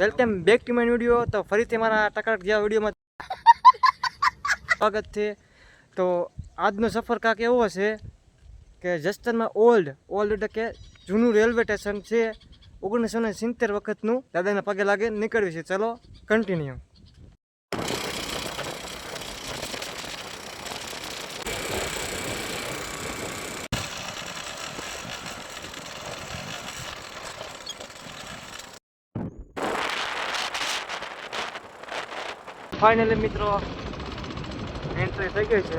Welcome back to my video તો ફરીથી મારા ટકરક જેવા વિડીયોમાં સ્વાગત છે. તો આજનો સફર કાંક એવો છે કે જસ્ટનમાં ઓલ્ડ ઓલ્ડ એટલે કે જૂનું રેલવે સ્ટેશન છે. ઓગણીસો ને સિત્તેર વખતનું દાદાના પગે લાગે નીકળ્યું છે. ચલો કન્ટિન્યુ ફાઇનલી મિત્રો એન્ટ્રી થઈ ગઈ છે.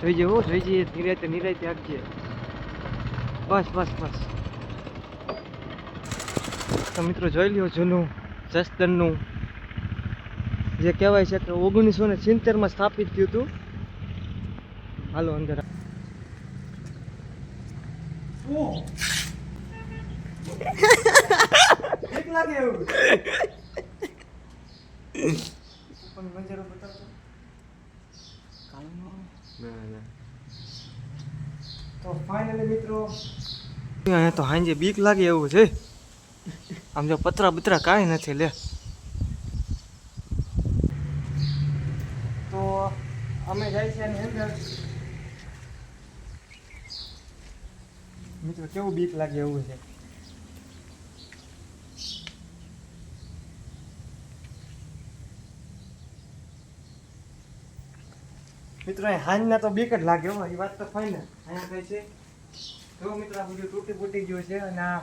જોઈ જવું જોઈ જઈએ નિરાતે નિરાતે આપજે. બસ બસ બસ. તો મિત્રો જોઈ લ્યો જૂનું જસદનનું જે કહેવાય છે કે ઓગણીસો ને સિત્તેરમાં સ્થાપિત થયું હતું. હાલો અંદર લાગે એવું. પણ નજરો બતાવજો ના ના. તો ફાઇનલી મિત્રો અહીંયા તો હાંજે બીક લાગે એવું છે. આમ જો પતરા બતરા કાંઈ નથી લે. તો અમે જાય છે એની અંદર. મિત્રો કેવું બીક લાગે એવું છે? મિત્રો હાંજના તો બીક જ લાગે એ વાત તો ફાઈ ને. અહીંયા કઈ છે. જો મિત્રો, આ બધું તૂટી ફૂટી ગયું છે અને આ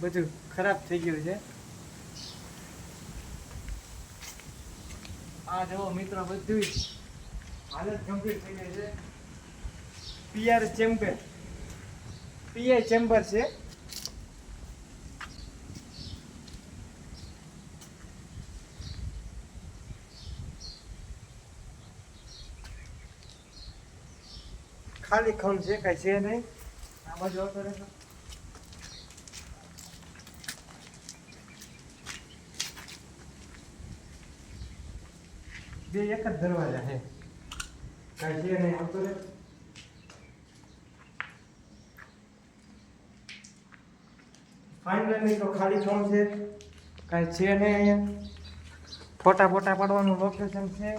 બધું ખરાબ થઈ ગયું છે. આ જુઓ મિત્રો બધું હાલત ગંભીર થઈ ગઈ છે. પીઆર ચેમ્બર પીઆઈ ચેમ્બર છે. ખાલી ખમ છે, કઈ છે નહીં. આમાં જોવા કરે બે એક જ દરવાજા છે. કઈ છે નહીં આવતો રે ફાઇનલી તો ખાલી ખમ છે. કઈ છે નહીં અહીંયા. ફોટા ફોટા પાડવાનું લોકેશન છે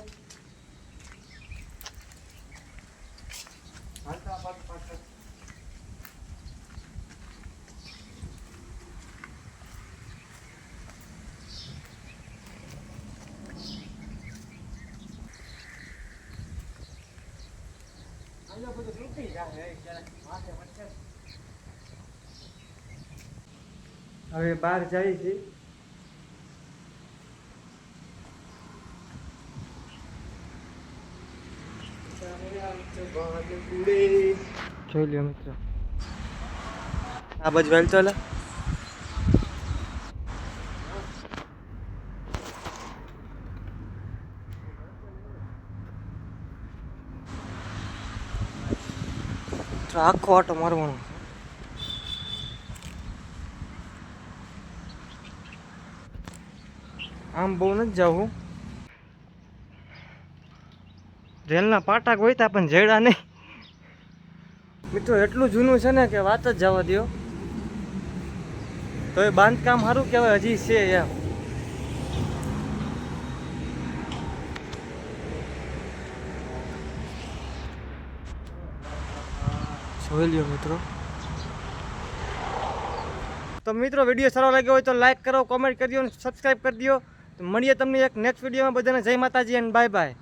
હાલતા પાછળ પાછળ અહીંયા બધું તૂટી જાય ક્યારેક માથે પડશે હવે બહાર જાય છે. જોઈ લ્યો મિત્રો. આ બાજુ વહેલ ચાલે? તો આખો આટો મારવાનો આમ બહુ નથી જવું. રેલના પાટા હોય તા પણ જેડા નહીં. મિત્રો, એટલું જૂનું છે ને કે વાત જ જવા દો તો એ બાંધકામ સારું કહેવાય, હજી છે એમ. જોઈ લ્યો મિત્રો. તો મિત્રો વીડિયો સારો લાગ્યો હોય તો લાઈક કરો કોમેન્ટ કરી દો અને સબસ્ક્રાઈબ કરી દો. મળીએ તમને એક નેક્સ્ટ વિડીયોમાં બધાને. જય માતાજી એન્ડ બાય બાય